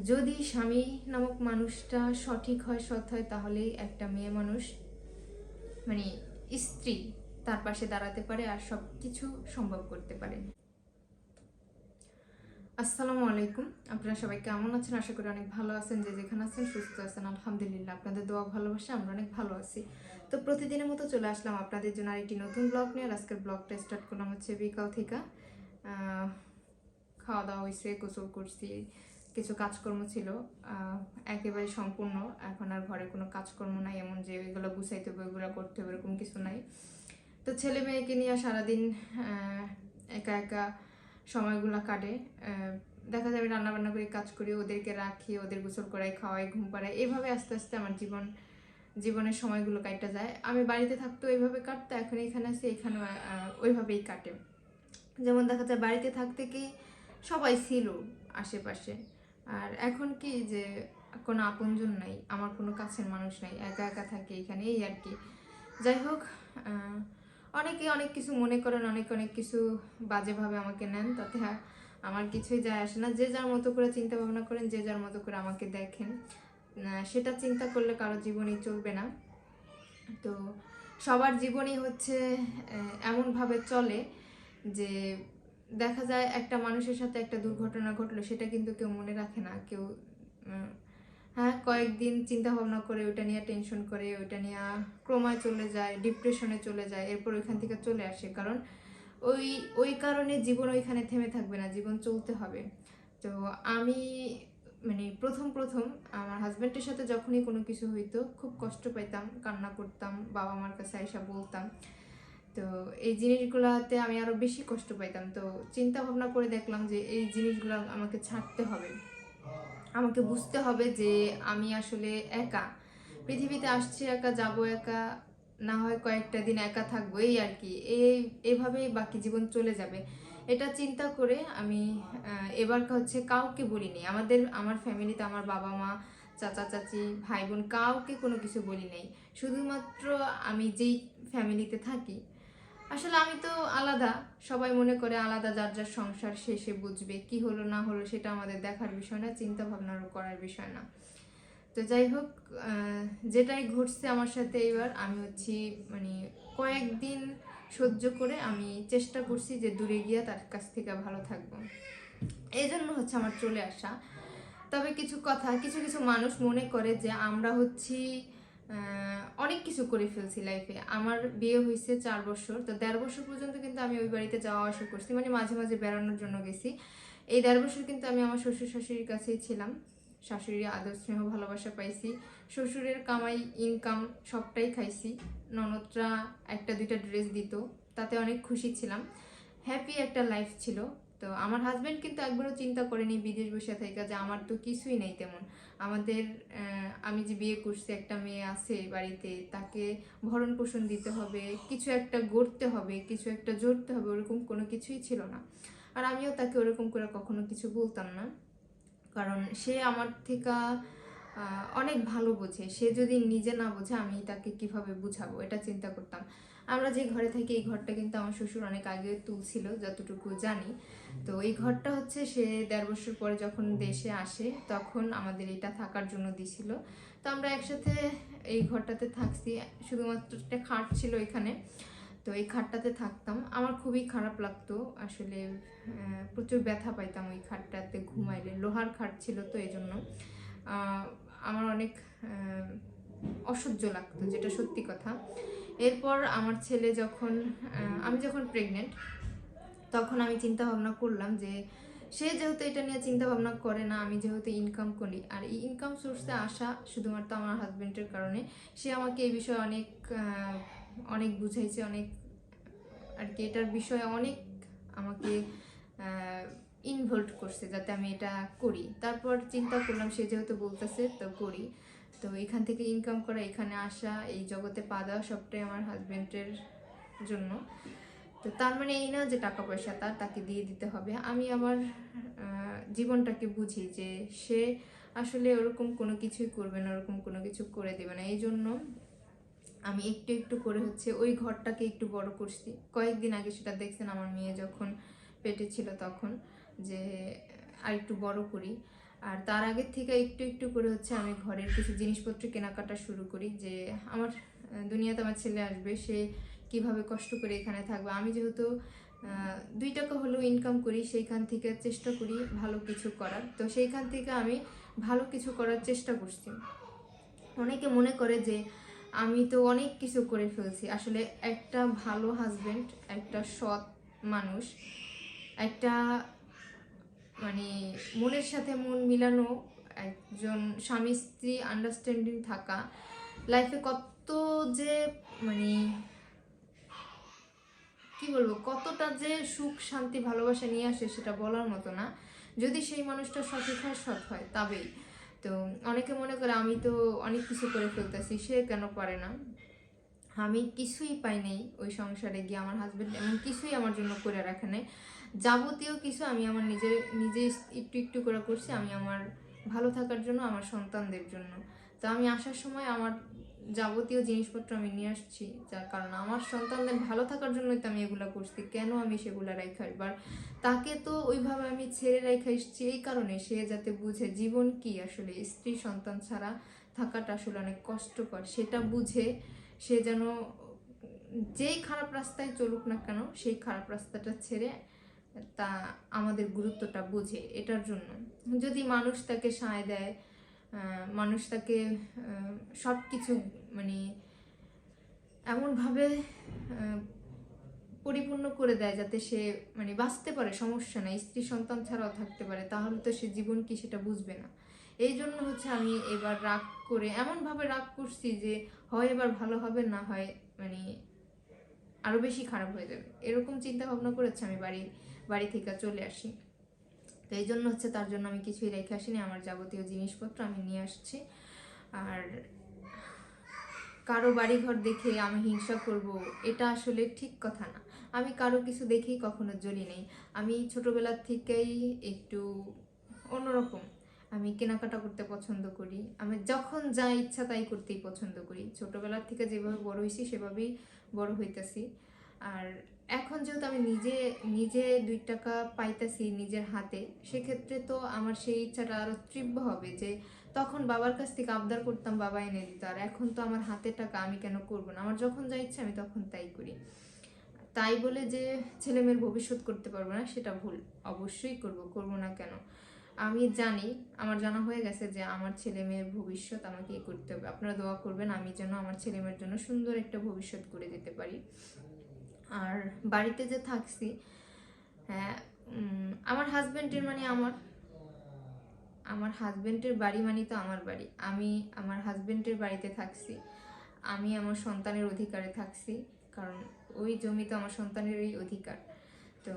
যদি স্বামী নামক মানুষটা সঠিক হয়, সৎ হয়, তাহলেই একটা মেয়ে মানুষ মানে স্ত্রী তার পাশে দাঁড়াতে পারে আর সব কিছু সম্ভব করতে পারে। আসসালামু আলাইকুম। আপনারা সবাই কেমন আছেন? আশা করি অনেক ভালো আছেন। যে যেখানে আছেন, সুস্থ আছেন। আলহামদুলিল্লাহ, আপনাদের দোয়া ভালোবাসা, আমরা অনেক ভালো আছি। তো প্রতিদিনের মতো চলে আসলাম আপনাদের জন্য আরেকটি নতুন ব্লগ নিয়ে। আর আজকের ব্লগটা স্টার্ট করলাম হচ্ছে বিকাল থেকে। খাওয়া দাওয়া হয়েছে গোসল করছি। কিছু কাজকর্ম ছিল একেবারে সম্পূর্ণ। এখন আর ঘরে কোনো কাজকর্ম নাই, এমন যে ওইগুলো গুছাইতে হবে ওইগুলো করতে হবে, এরকম কিছু নাই। তো ছেলে মেয়েকে নিয়ে সারাদিন একা একা সময়গুলো কাটে। দেখা যাবে রান্না বান্না করে কাজ করি, ওদেরকে রাখি, ওদের গোসল করাই, খাওয়াই, ঘুম পাড়াই। এভাবে আস্তে আস্তে আমার জীবন, জীবনের সময়গুলো কাটতে যায়। আমি বাড়িতে থাকতো ওইভাবে কাটতো এখন এখানে আসি এখানে ওইভাবেই কাটে। যেমন দেখা যায়, বাড়িতে থাকতে কি সবাই ছিল আশেপাশে। আর এখন কি যে কোনো আপনজন নাই, আমার কোনো কাছের মানুষ নাই, একা একা থাকে এখানে এই আর কি। যাই হোক অনেকে অনেক কিছু মনে করেন, অনেক অনেক কিছু বাজেভাবে আমাকে নেন, তাতে আমার কিছুই যায় আসে না। যে যার মতো করে চিন্তা ভাবনা করেন, যে যার মতো করে আমাকে দেখেন সেটা চিন্তা করলে কারও জীবনই চলবে না। তো সবার জীবনই হচ্ছে এমনভাবে চলে যে দেখা যায় একটা মানুষের সাথে একটা দুর্ঘটনা ঘটলো, সেটা কিন্তু কেউ মনে রাখে না। কেউ হ্যাঁ কয়েকদিন চিন্তা ভাবনা করে ওইটা নিয়ে টেনশন করে, ওইটা নিয়ে ক্রমায় চলে যায় ডিপ্রেশনে চলে যায়, এরপর ওইখান থেকে চলে আসে। কারণ ওই ওই কারণে জীবন ওইখানে থেমে থাকবে না, জীবন চলতে হবে। তো আমি মানে প্রথম প্রথম আমার হাজব্যান্ডের সাথে যখনই কোনো কিছু হইতো, খুব কষ্ট পাইতাম, কান্না করতাম বাবা মার কাছে আইসা বলতাম। তো এই জিনিসগুলোতে আমি আরও বেশি কষ্ট পাইতাম। তো চিন্তা ভাবনা করে দেখলাম যে এই জিনিসগুলো আমাকে ছাড়তে হবে। আমাকে বুঝতে হবে যে আমি আসলে একা। পৃথিবীতে আসছি একা, যাব একা, না হয় কয়েকটা দিন একা থাকব এই আর কি। এই, এভাবেই বাকি জীবন চলে যাবে। এটা চিন্তা করে আমি এবার হচ্ছে কাউকে বলিনি। আমাদের, আমার ফ্যামিলিতে আমার বাবা মা, চাচা চাচি, ভাই বোন কাউকে কোনো কিছু বলি নাই শুধুমাত্র আমি যেই ফ্যামিলিতে থাকি আসলে আমি তো আলাদা। সবাই মনে করে আলাদা যার যার সংসার শেষে বুঝবে, কি হলো না হলো সেটা আমাদের দেখার বিষয় না চিন্তা ভাবনারও করার বিষয় না। তো যাই হোক যেটাই ঘটছে আমার সাথে এবার, আমি হচ্ছি মানে কয়েকদিন সহ্য করে আমি চেষ্টা করছি যে দূরে গিয়ে তার কাছ থেকে ভালো থাকব। এই জন্য হচ্ছে আমার চলে আসা। তবে কিছু কথা, কিছু কিছু মানুষ মনে করে যে আমরা হচ্ছি অনেক কিছু করে ফেলছি লাইফে আমার বিয়ে হয়েছে চার বছর, তো দেড় বছর পর্যন্ত কিন্তু আমি ওই বাড়িতে যাওয়া আসা করছি মানে মাঝে মাঝে বেড়ানোর জন্য গেছি। এই দেড় বছর কিন্তু আমি আমার শ্বশুর শাশুড়ির কাছেই ছিলাম। শাশুড়ির আদর, স্নেহ, ভালোবাসা পাইছি। শ্বশুরের কামাই ইনকাম সবটাই খাইছি। ননদরা একটা দুইটা ড্রেস দিত, তাতে অনেক খুশি ছিলাম। হ্যাপি একটা লাইফ ছিল। তো আমার হাজব্যান্ড কিন্তু একবারও চিন্তা করেনি বিদেশ বসে থেকে যে আমার তো কিছুই নেই তেমন। আমাদের আমি যে বিয়ে করছি, একটা মেয়ে আছে বাড়িতে, তাকে ভরণ পোষণ দিতে হবে, কিছু একটা গড়তে হবে, কিছু একটা জড়তে হবে, ওরকম কোনো কিছুই ছিল না। আর আমিও তাকে ওরকম করে কখনো কিছু বলতাম না। কারণ সে আমার থেকে অনেক ভালো বোঝে। সে যদি নিজে না বোঝে, আমি তাকে কীভাবে বুঝাবো? এটা চিন্তা করতাম। আমরা যে ঘরে থাকি, এই ঘরটা কিন্তু আমার শ্বশুর অনেক আগে তুলছিল, যতটুকু জানি। তো এই ঘরটা হচ্ছে সে দেড় বছর পরে যখন দেশে আসে, তখন আমাদের এটা থাকার জন্য দিছিল। তো আমরা একসাথে এই ঘরটাতে থাকছি, শুধুমাত্র একটা খাট ছিল এখানে। তো এই খাটটাতে থাকতাম। আমার খুবই খারাপ লাগতো, আসলে প্রচুর ব্যথা পাইতাম ওই খাটটাতে ঘুমাইলে। লোহার খাট ছিল তো এই জন্য আমার অনেক অসহ্য লাগতো, যেটা সত্যি কথা। এরপর আমার ছেলে যখন আমি যখন প্রেগনেন্ট তখন আমি চিন্তা ভাবনা করলাম যে সে যেহেতু এটা নিয়ে চিন্তা ভাবনা করে না, আমি যেহেতু ইনকাম করি। আর এই ইনকাম সোর্সে আসা শুধুমাত্র আমার হাজবেন্ডের কারণে, সে আমাকে এই বিষয়ে অনেক অনেক বুঝাইছে, অনেক, আর কি এটার বিষয়ে অনেক আমাকে ইনভলভ করছে যাতে আমি এটা করি। তারপর চিন্তা করলাম সে যেহেতু বলতেছে তো করি। তো এখান থেকে ইনকাম করা, এখানে আসা, এই জগতে পা দেওয়া সবটাই আমার হাজবেন্ডের জন্য। তো তার মানে এই না যে টাকা পয়সা তার, তাকে দিয়ে দিতে হবে। আমি আমার জীবনটাকে বুঝি যে সে আসলে ওরকম কোনো কিছুই করবে না, ওরকম কোনো কিছু করে দেবে না। এই জন্য আমি একটু একটু করে হচ্ছে ওই ঘরটাকে একটু বড় করছি। কয়েকদিন আগে সেটা দেখছেন আমার মেয়ে যখন পেটে ছিল তখন যে আর একটু বড় করি। আর তার আগের থেকে একটু একটু করে হচ্ছে আমি ঘরের কিছু জিনিসপত্র কেনাকাটা শুরু করি যে আমার দুনিয়াতে আমার ছেলে আসবে, সে কীভাবে কষ্ট করে এখানে থাকবে। আমি যেহেতু দুই টাকা হলেও ইনকাম করি, সেইখান থেকে চেষ্টা করি ভালো কিছু করার। তো সেইখান থেকে আমি ভালো কিছু করার চেষ্টা করছি। অনেকে মনে করে যে আমি তো অনেক কিছু করে ফেলছি। আসলে একটা ভালো হাজবেন্ড একটা সৎ মানুষ, একটা মানে মনের সাথে মন মিলানো, একজন স্বামী স্ত্রী আন্ডারস্ট্যান্ডিং থাকা লাইফে কত যে মানে কি বলব, কতটা যে সুখ, শান্তি, ভালোবাসা নিয়ে আসে সেটা বলার মতো না। যদি সেই মানুষটা সঠিক হয়, সৎ হয়, তবেই। তো অনেকে মনে করে আমি তো অনেক কিছু করে ফেলতেছি, সে কেন পারে না? আমি কিছুই পাই নাই ওই সংসারে গিয়ে, আমার হাজবেন্ড এমন কিছুই আমার জন্য করে রাখে নাই। যাবতীয় কিছু আমি আমার নিজের, নিজে একটু একটু করে করছি। আমি আমার ভালো থাকার জন্য, আমার সন্তানদের জন্য। তো আমি আসার সময় আমার যাবতীয় জিনিসপত্র আমি নিয়ে আসছি, যার কারণ আমার সন্তানদের ভালো থাকার জন্যই তো আমি এগুলো করছি। কেন আমি সেগুলো রেখা এবার তাকে তো ওইভাবে আমি ছেড়ে রেখে এসেছি এই কারণে সে যাতে বুঝে জীবন কি? আসলে স্ত্রী সন্তান ছাড়া থাকাটা আসলে অনেক কষ্টকর। সেটা বুঝে সে যেন, যেই খারাপ রাস্তায় চলুক না কেন, সেই খারাপ রাস্তাটা ছেড়ে তা আমাদের গুরুত্বটা বুঝে এটার জন্য। যদি মানুষ তাকে সায় দেয় মানুষ তাকে সব কিছু মানে এমনভাবে পরিপূর্ণ করে দেয় যাতে সে মানে বাঁচতে পারে, সমস্যা নাই, স্ত্রী সন্তান ছাড়াও থাকতে পারে, তাহলে তো সে জীবন কি সেটা বুঝবে না। এই জন্য হচ্ছে আমি এবার রাগ করে, এমনভাবে রাগ করছি যে হয় এবার ভালো হবে, না হয় মানে আরও বেশি খারাপ হয়ে যাবে। এরকম চিন্তা ভাবনা করেছে আমি বাড়ি বাড়ি থেকে চলে আসি। তো এই জন্য হচ্ছে তার জন্য আমি কিছুই রেখে আসিনি। আমার যাবতীয় জিনিসপত্র আমি নিয়ে আসছি। আর কারও বাড়িঘর দেখে আমি হিংসা করব, এটা আসলে ঠিক কথা না। আমি কারও কিছু দেখেই কখনো জ্বলি নেই। আমি ছোটোবেলার থেকেই একটু অন্যরকম। আমি কেনাকাটা করতে পছন্দ করি। আমি যখন যা ইচ্ছা তাই করতেই পছন্দ করি। ছোটবেলার থেকে যেভাবে বড় হয়েছি, সেভাবেই বড় হইতাছি। আর এখন যেহেতু আমি নিজে নিজে দুই টাকা পাইতাছি নিজের হাতে, সেক্ষেত্রে তো আমার সেই ইচ্ছাটা আরও তীব্র হবে যে তখন বাবার কাছ থেকে আবদার করতাম বাবা এনে দিত, আর এখন তো আমার হাতে টাকা আমি কেন করব না? আমার যখন যা ইচ্ছা আমি তখন তাই করি। তাই বলে যে ছেলে মেয়ের ভবিষ্যৎ করতে পারব না, সেটা ভুল। অবশ্যই করব করব না কেন? আমি জানি, আমার জানা হয়ে গেছে যে আমার ছেলে মেয়ের ভবিষ্যৎ আমাকে করতে হবে। আপনারা দোয়া করবেন, আমি যেন আমার ছেলে মেয়ের জন্য সুন্দর একটা ভবিষ্যৎ করে দিতে পারি। আর বাড়িতে যে থাকছি হ্যাঁ আমার হাজব্যান্ডের মানে আমার আমার হাজব্যান্ডের বাড়ি মানে তো আমার বাড়ি। আমি আমার হাজব্যান্ডের বাড়িতে থাকছি, আমি আমার সন্তানের অধিকারে থাকছি, কারণ ওই জমি তো আমার সন্তানেরই অধিকার। তো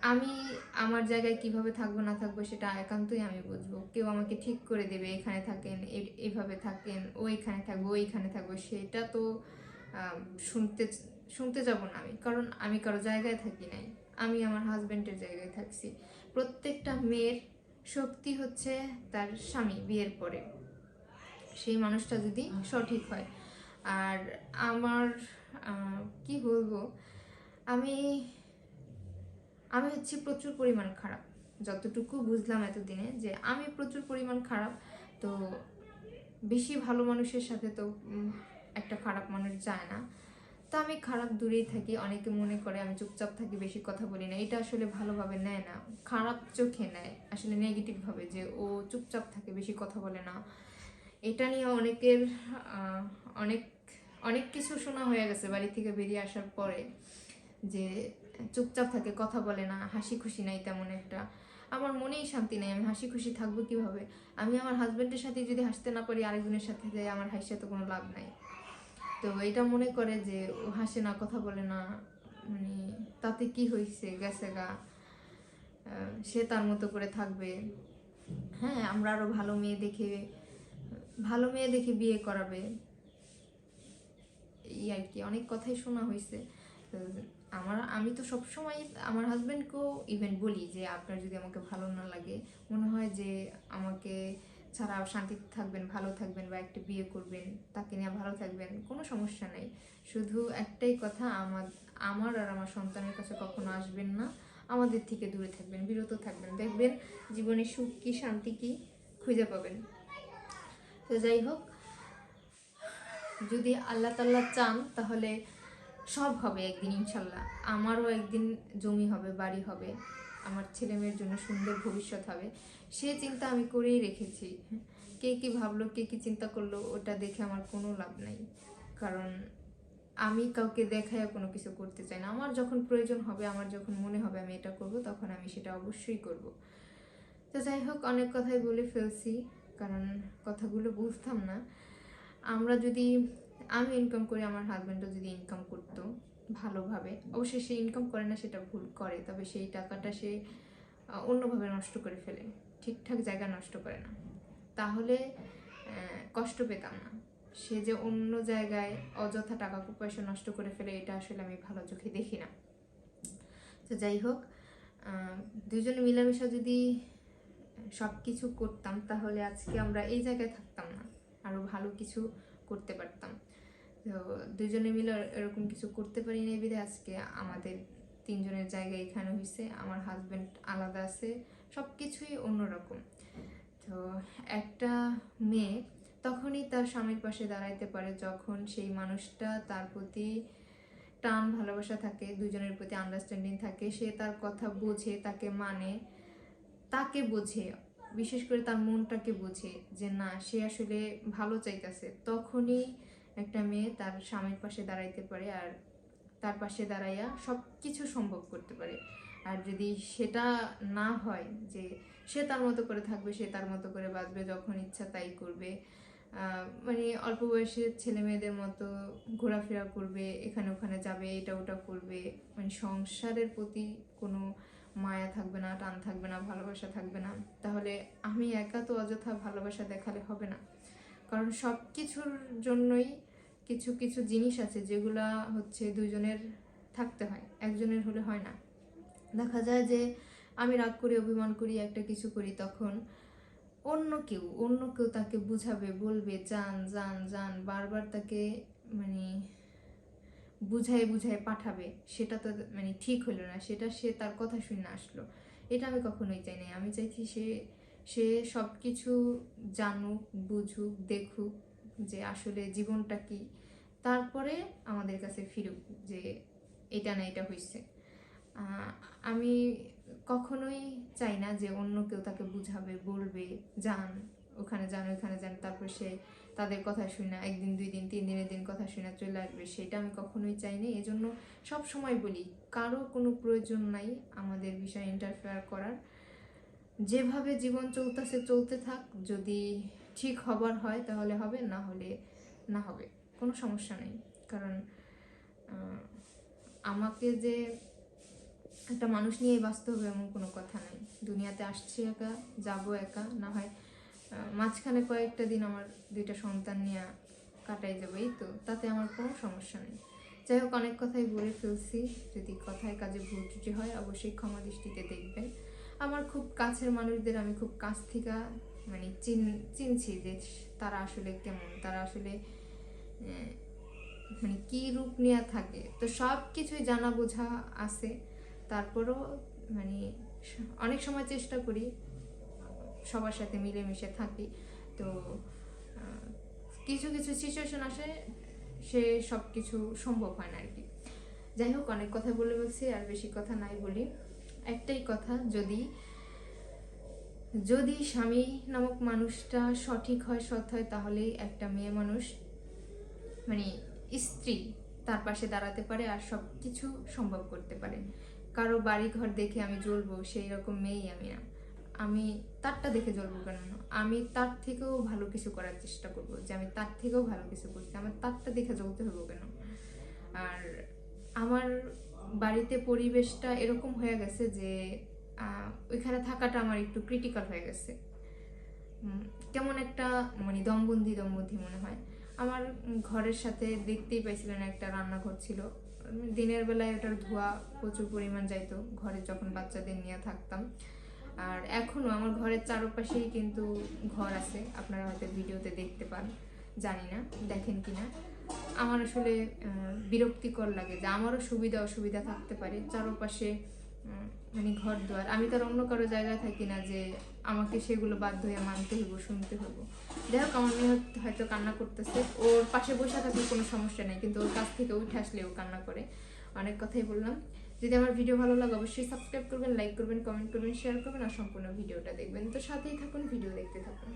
আমি আমার জায়গায় কীভাবে থাকব, না থাকব সেটা একান্তই আমি বুঝব। কেউ আমাকে ঠিক করে দেবে, এখানে থাকেন, এ- এইভাবে থাকেন, ও এখানে থাকব, ও এখানে থাকব, সেটা তো শুনতে শুনতে যাব না আমি কারণ আমি কারও জায়গায় থাকি নাই আমি আমার হাজব্যান্ডের জায়গায় থাকছি। প্রত্যেকটা মেয়ের শক্তি হচ্ছে তার স্বামী বিয়ের পরে। সেই মানুষটা যদি সঠিক হয়। আর আমার কি বলব আমি আমি হচ্ছে প্রচুর পরিমাণ খারাপ। যতটুকু বুঝলাম এতদিনে যে আমি প্রচুর পরিমাণ খারাপ তো বেশি ভালো মানুষের সাথে তো একটা খারাপ মানুষ যায় না। তো আমি খারাপ দূরেই থাকি, অনেকে মনে করে আমি চুপচাপ থাকি, বেশি কথা বলি না। এটা আসলে ভালোভাবে নেয় না, খারাপ চোখে নেয়। আসলে নেগেটিভভাবে যে ও চুপচাপ থাকে, বেশি কথা বলে না। এটা নিয়ে অনেকের অনেক অনেক কিছু শোনা হয়ে গেছে বাড়ি থেকে বেরিয়ে আসার পরে যে চুপচাপ থাকে, কথা বলে না, হাসি খুশি নাই তেমন একটা। আমার মনেই শান্তি নেই, আমি হাসি খুশি থাকব কীভাবে? আমি আমার হাজব্যান্ডের সাথে যদি হাসতে না পারি, আরেকজনের সাথে যাই আমার হাসিতে তো কোনো লাভ নাই। তো এটা মনে করে যে ও হাসে না, কথা বলে না। মানে তাতে কি হয়েছে গেছে গা। সে তার মতো করে থাকবে। হ্যাঁ আমরা আরও ভালো মেয়ে দেখে, ভালো মেয়ে দেখে বিয়ে করাবে। এই আর কি, অনেক কথাই শোনা হয়েছে আমার, আমি তো সবসময় আমার হাজব্যান্ডকেও ইভেন বলি যে, আপনার যদি আমাকে ভালো না লাগে, মনে হয় যে আমাকে ছাড়া শান্তিতে থাকবেন, ভালো থাকবেন বা একটা বিয়ে করবেন, তাকে নিয়ে ভালো থাকবেন, কোনো সমস্যা নেই। শুধু একটাই কথা, আমার আমার আর আমার সন্তানের কাছে কখনো আসবেন না। আমাদের থেকে দূরে থাকবেন, বিরত থাকবেন। দেখবেন জীবনে সুখ কি, শান্তি কি, খুঁজে পাবেন। তো যাই হোক, যদি আল্লাহ তাল্লাহ চান, তাহলে সব হবে একদিন ইনশাল্লাহ আমারও একদিন জমি হবে, বাড়ি হবে। আমার ছেলে মেয়ের জন্য সুন্দর ভবিষ্যৎ হবে। সে চিন্তা আমি করেই রেখেছি। কে কি ভাবলো, কে কি চিন্তা করল, ওটা দেখে আমার কোনো লাভ নাই। কারণ আমি কাউকে দেখায় কোনো কিছু করতে চাই না। আমার যখন প্রয়োজন হবে, আমার যখন মনে হবে আমি এটা করব, তখন আমি সেটা অবশ্যই করব। তো যাই হোক, অনেক কথাই বলে ফেলছি, কারণ কথাগুলো বুঝতাম না। আমরা যদি, আমি ইনকাম করি, আমার হাজব্যান্ডও যদি ইনকাম করতো ভালোভাবে। অবশ্যই সে ইনকাম করে না, সেটা ভুল করে, তবে সেই টাকাটা সে অন্যভাবে নষ্ট করে ফেলে। ঠিকঠাক জায়গা নষ্ট করে না। তাহলে কষ্ট পেতাম না। সে যে অন্য জায়গায় অযথা টাকা পয়সা নষ্ট করে ফেলে, এটা আসলে আমি ভালো চোখে দেখি না। তো যাই হোক দুজনে মিলামিশা যদি সব কিছু করতাম, তাহলে আজকে আমরা এই জায়গায় থাকতাম না। আরও ভালো কিছু করতে পারতাম। তো দুজনে মিলে এরকম কিছু করতে পারি না বিধে আজকে আমাদের তিনজনের জায়গা এখানে হয়েছে আমার হাজব্যান্ড আলাদা আছে সব কিছুই অন্যরকম। তো একটা মেয়ে তখনই তার স্বামীর পাশে দাঁড়াইতে পারে যখন সেই মানুষটা তার প্রতি টান, ভালোবাসা থাকে, দুজনের প্রতি আন্ডারস্ট্যান্ডিং থাকে, সে তার কথা বোঝে, তাকে মানে তাকে বোঝে, বিশেষ করে তার মনটাকে বোঝে যে না, সে আসলে ভালো চাইতেছে। তখনই একটা মেয়ে তার স্বামীর পাশে দাঁড়াইতে পারে আর তার পাশে দাঁড়াইয়া সব কিছু সম্ভব করতে পারে। আর যদি সেটা না হয় যে সে তার মতো করে থাকবে, সে তার মতো করে বাঁচবে, যখন ইচ্ছা তাই করবে। মানে অল্প বয়সের ছেলে মেয়েদের মতো ঘোরাফেরা করবে, এখানে ওখানে যাবে, এটা ওটা করবে। মানে সংসারের প্রতি কোনো মায়া থাকবে না, টান থাকবে না, ভালোবাসা থাকবে না। তাহলে আমি একা তো অযথা ভালোবাসা দেখালে হবে না। কারণ সব কিছুর জন্যই কিছু কিছু জিনিস আছে যেগুলা হচ্ছে দুজনের থাকতে হয়, একজনের হলে হয় না। দেখা যায় যে আমি রাগ করি, অভিমান করি, একটা কিছু করি, তখন অন্য কেউ অন্য কেউ তাকে বুঝাবে, বলবে যান যান যান বারবার তাকে মানে বুঝাই বুঝাই পাঠাবে। সেটা তো মানে ঠিক হলো না, সেটা সে তার কথা শুনে আসলো। এটা আমি কখনোই চাই নাই। আমি চাইছি সে সে সব কিছু জানুক, বুঝুক, দেখুক যে আসলে জীবনটা কি। তারপরে আমাদের কাছে ফিরুক যে এটা না এটা হয়েছে আমি কখনোই চাই না যে অন্য কেউ তাকে বুঝাবে, বলবে যান ওখানে যান ওখানে যান, তারপর সে তাদের কথা শুনে একদিন, দুই দিন, তিন দিনের দিন কথা শুনে চলে আসবে, সেটা আমি কখনোই চাই না। এজন্য সব সময় বলি, কারও কোনো প্রয়োজন নাই আমাদের বিষয়ে ইন্টারফেয়ার করার। যেভাবে জীবন চলতেছে, চলতে থাক, যদি ঠিক হবার হয় তাহলে হবে, না হলে না হবে। কোনো সমস্যা নেই। কারণ আমাকে যে একটা মানুষ নিয়ে বাঁচতে হবে এমন কোনো কথা নাই। দুনিয়াতে আসছি একা, যাব একা, না হয় মাঝখানে কয়েকটা দিন আমার দুইটা সন্তান নিয়ে কাটাই যাবে, এই তো। তাতে আমার কোনো সমস্যা নেই। যাই হোক, অনেক কথাই বলে ফেলছি। যদি কথায় কাজে ভুল ত্রুটি হয়, অবশ্যই ক্ষমা দৃষ্টিতে দেখবেন। আমার খুব কাছের মানুষদের আমি খুব কাছ থেকে মানে চিন, চিনছি যে তারা আসলে কেমন, তারা আসলে মানে কি রূপ নিয়ে থাকে। তো সব কিছুই জানা বোঝা আছে। তারপরও মানে অনেক সময় চেষ্টা করি সবার সাথে মিলেমিশে থাকি। তো কিছু কিছু সিচুয়েশন আসে, সে সব কিছু সম্ভব হয় না আর কি। যাই হোক, অনেক কথা বলে বলছি আর বেশি কথা নাই বলি। একটাই কথা, যদি যদি স্বামী নামক মানুষটা সঠিক হয়, সৎ হয় তাহলেই একটা মেয়ে মানুষ মানে স্ত্রী তার পাশে দাঁড়াতে পারে আর সব কিছু সম্ভব করতে পারে। কারও বাড়ি ঘর দেখে আমি জ্বলবো, সেই রকম মেয়েই আমি না। আমি তারটা দেখে জ্বলবো কেন? আমি তার থেকেও ভালো কিছু করার চেষ্টা করব। যে আমি তার থেকেও ভালো কিছু করছি, আমার তারটা দেখে জ্বলতে হব কেন? আর আমার বাড়িতে পরিবেশটা এরকম হয়ে গেছে যে ওইখানে থাকাটা আমার একটু ক্রিটিক্যাল হয়ে গেছে। কেমন একটা মানে দমবন্দি দমবন্দি মনে হয়। আমার ঘরের সাথে দেখতেই পাইছিলেন একটা রান্নাঘর ছিল। দিনের বেলায় ওটার ধোয়া প্রচুর পরিমাণ যাইতো, ঘরে যখন বাচ্চাদের নিয়ে থাকতাম। আর এখনও আমার ঘরের চারপাশেই কিন্তু ঘর আছে, আপনারা হয়তো ভিডিওতে দেখতে পান, জানি না, দেখেন কিনা। আমার আসলে বিরক্তিকর লাগে যে আমারও সুবিধা অসুবিধা থাকতে পারে। চারপাশে মানে ঘর দুয়ার আমি তো আর অন্য কারও জায়গায় থাকি না যে আমাকে সেগুলো বাধ্য হয়ে মানতে হইব, শুনতে হইব। যাই হোক, আমার মেয়ে হয়তো কান্না করতেছে। ওর পাশে বসে থাকলে কোনো সমস্যা নেই, কিন্তু ওর কাছ থেকে উঠে আসলে ও কান্না করে। অনেক কথাই বললাম। যদি আমার ভিডিও ভালো লাগে, অবশ্যই সাবস্ক্রাইব করবেন, লাইক করবেন, কমেন্ট করবেন, শেয়ার করবেন, আর সম্পূর্ণ ভিডিওটা দেখবেন। তো সাথেই থাকুন, ভিডিও দেখতে থাকুন।